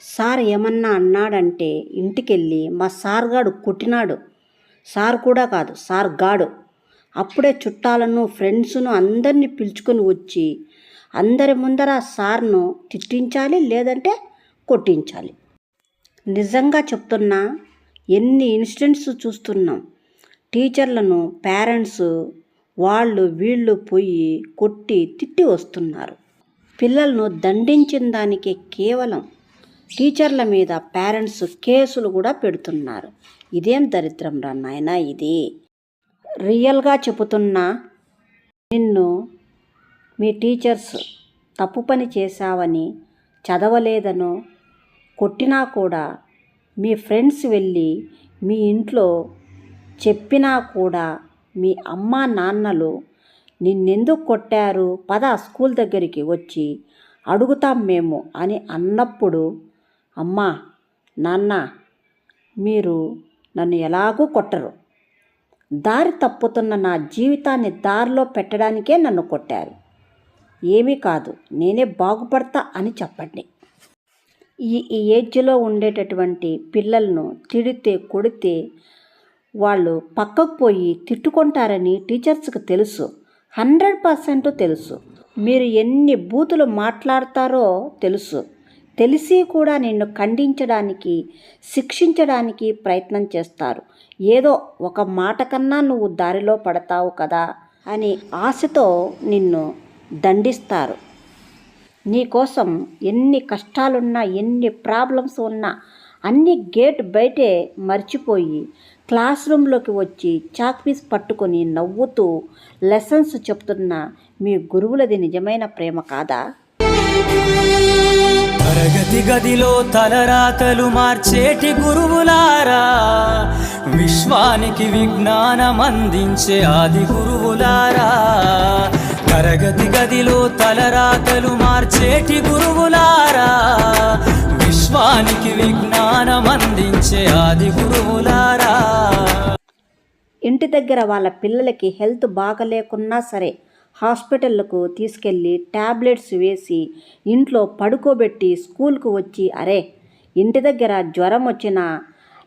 Sir ఏమన్నా అన్నాడంటే ఇంటికెళ్ళి మా సార్ గాడు కొట్టినాడు. సార్ కూడా కాదు సార్ గాడు. అప్పుడే చుట్టాలను ఫ్రెండ్స్ను అందరినీ పిలుచుకొని వచ్చి అందరి ముందర సార్ను తిట్టించాలి లేదంటే కొట్టించాలి. నిజంగా చెప్తున్నా ఎన్ని ఇన్సిడెంట్స్ చూస్తున్నాం. టీచర్లను పేరెంట్స్ వాళ్ళు వీళ్ళు పోయి కొట్టి తిట్టి వస్తున్నారు. పిల్లలను దండించిన దానికే కేవలం టీచర్ల మీద పేరెంట్స్ కేసులు కూడా పెడుతున్నారు. ఇదేం దరిద్రం రా నాయనా ఇది? రియల్గా చెబుతున్నా నిన్ను మీ టీచర్స్ తప్పు పని చేశావని చదవలేదనో కొట్టినా కూడా మీ ఫ్రెండ్స్ వెళ్ళి మీ ఇంట్లో చెప్పినా కూడా మీ అమ్మ నాన్నలు నిన్నెందుకు కొట్టారు? పద స్కూల్ దగ్గరికి వచ్చి అడుగుతాం మేము అని అన్నప్పుడు అమ్మా నాన్న మీరు నన్ను ఎలాగూ కొట్టరు. దారి తప్పుతున్న నా జీవితాన్ని దారిలో పెట్టడానికే నన్ను కొట్టారు. ఏమీ కాదు నేనే బాగుపడతా అని చెప్పండి. ఈ ఈ ఏజ్లో ఉండేటటువంటి పిల్లలను తిడితే కొడితే వాళ్ళు పక్కకు పోయి తిట్టుకుంటారని టీచర్స్కి తెలుసు. హండ్రెడ్ పర్సెంట్ తెలుసు. మీరు ఎన్ని బూతులు మాట్లాడతారో తెలుసు. తెలిసి కూడా నిన్ను ఖండించడానికి శిక్షించడానికి ప్రయత్నం చేస్తారు. ఏదో ఒక మాట కన్నా నువ్వు దారిలో పడతావు కదా అని ఆశతో నిన్ను దండిస్తారు. నీకోసం ఎన్ని కష్టాలున్నా ఎన్ని ప్రాబ్లమ్స్ ఉన్నా అన్ని గేట్ బయటే మర్చిపోయి క్లాస్ రూమ్లోకి వచ్చి చాక్పీస్ పట్టుకొని నవ్వుతూ లెసన్స్ చెప్తున్న మీ గురువులది నిజమైన ప్రేమ కాదా? తరగతి గదిలో తలరాతలు మార్చేటి గురువులారా విశ్వానికి విజ్ఞానం అందించే ఆది గురువులారా. తరగతి గదిలో తలరాతలు మార్చేటి గురువులారా విశ్వానికి విజ్ఞానం అందించే ఆది గురువులారా. ఇంటి దగ్గర వాళ్ళ పిల్లలకి హెల్త్ బాగలేకున్నా సరే హాస్పిటల్కు తీసుకెళ్ళి ట్యాబ్లెట్స్ వేసి ఇంట్లో పడుకోబెట్టి స్కూల్కు వచ్చి అరే ఇంటి దగ్గర జ్వరం వచ్చిన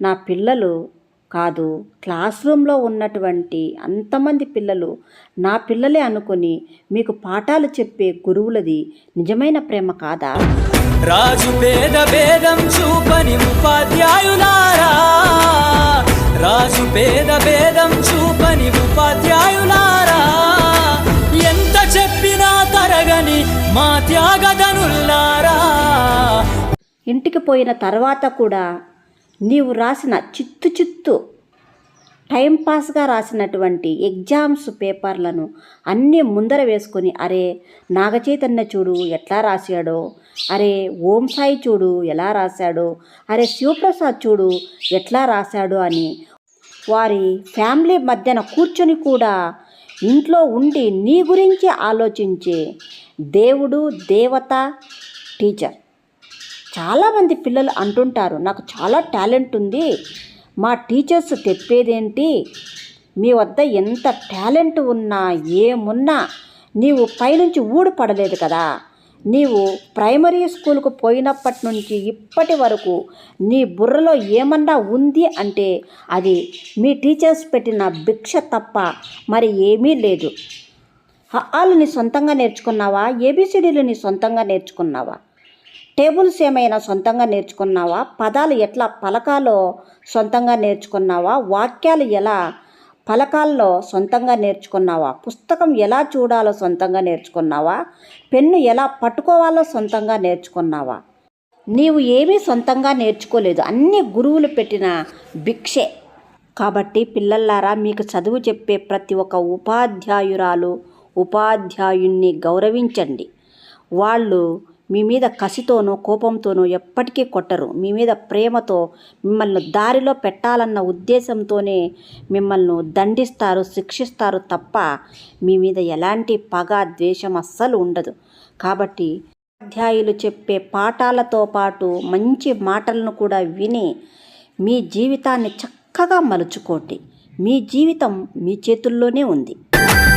నా పిల్లలు కాదు. క్లాస్ రూమ్లో ఉన్నటువంటి అంతమంది పిల్లలు నా పిల్లలే అనుకొని మీకు పాఠాలు చెప్పే గురువులది నిజమైన ప్రేమ కాదా? రాజు పేద భేదం చూపని ఉపాధ్యాయులారా. రాజు పేద భేదం ఎరగని మా త్యాగధనుల్లారా. ఇంటికి పోయిన తర్వాత కూడా నీవు రాసిన చిత్తు చిత్తు టైంపాస్గా రాసినటువంటి ఎగ్జామ్స్ పేపర్లను అన్నీ ముందర వేసుకొని అరే నాగచైతన్య చూడు ఎట్లా రాశాడో అరే ఓం సాయి చూడు ఎలా రాశాడో అరే శివప్రసాద్ చూడు ఎట్లా రాశాడో అని వారి ఫ్యామిలీ మధ్యన కూర్చొని కూడా ఇంట్లో ఉండి నీ గురించి ఆలోచించే దేవుడు దేవత టీచర్. చాలామంది పిల్లలు అంటుంటారు నాకు చాలా టాలెంట్ ఉంది. మా టీచర్స్ తెప్పేదేంటి మీ వద్ద ఎంత టాలెంట్ ఉన్నా ఏమున్నా నీవు పైనుంచి ఊడిపడలేదు కదా. నీవు ప్రైమరీ స్కూల్కు పోయినప్పటి నుంచి ఇప్పటి వరకు నీ బుర్రలో ఏమన్నా ఉంది అంటే అది మీ టీచర్స్ పెట్టిన భిక్ష తప్ప మరి ఏమీ లేదు. హాలు నీ సొంతంగా నేర్చుకున్నావా? ఏబిసిడీలు నీ సొంతంగా నేర్చుకున్నావా? టేబుల్స్ ఏమైనా సొంతంగా నేర్చుకున్నావా? పదాలు ఎట్లా పలకాలో సొంతంగా నేర్చుకున్నావా? వాక్యాలు ఎలా పలకాల్లో సొంతంగా నేర్చుకున్నావా? పుస్తకం ఎలా చూడాలో సొంతంగా నేర్చుకున్నావా? పెన్ను ఎలా పట్టుకోవాలో సొంతంగా నేర్చుకున్నావా? నీవు ఏమీ సొంతంగా నేర్చుకోలేదు. అన్ని గురువులు పెట్టిన భిక్షే. కాబట్టి పిల్లల్లారా మీకు చదువు చెప్పే ప్రతి ఒక్క ఉపాధ్యాయురాలు ఉపాధ్యాయుణ్ణి గౌరవించండి. వాళ్ళు మీ మీద కసితోనో కోపంతోనో ఎప్పటికీ కొట్టరు. మీ మీద ప్రేమతో మిమ్మల్ని దారిలో పెట్టాలన్న ఉద్దేశంతోనే మిమ్మల్ని దండిస్తారు శిక్షిస్తారు తప్ప మీ మీద ఎలాంటి పగ ద్వేషం అస్సలు ఉండదు. కాబట్టి ఉపాధ్యాయులు చెప్పే పాఠాలతో పాటు మంచి మాటలను కూడా విని మీ జీవితాన్ని చక్కగా మలుచుకోండి. మీ జీవితం మీ చేతుల్లోనే ఉంది.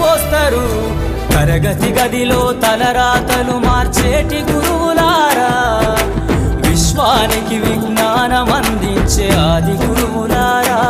పోస్తారు. తరగతి గదిలో తలరాతలు మార్చేటి గురువులారా. విశ్వానికి విజ్ఞానం అందించే ఆది గురువులారా.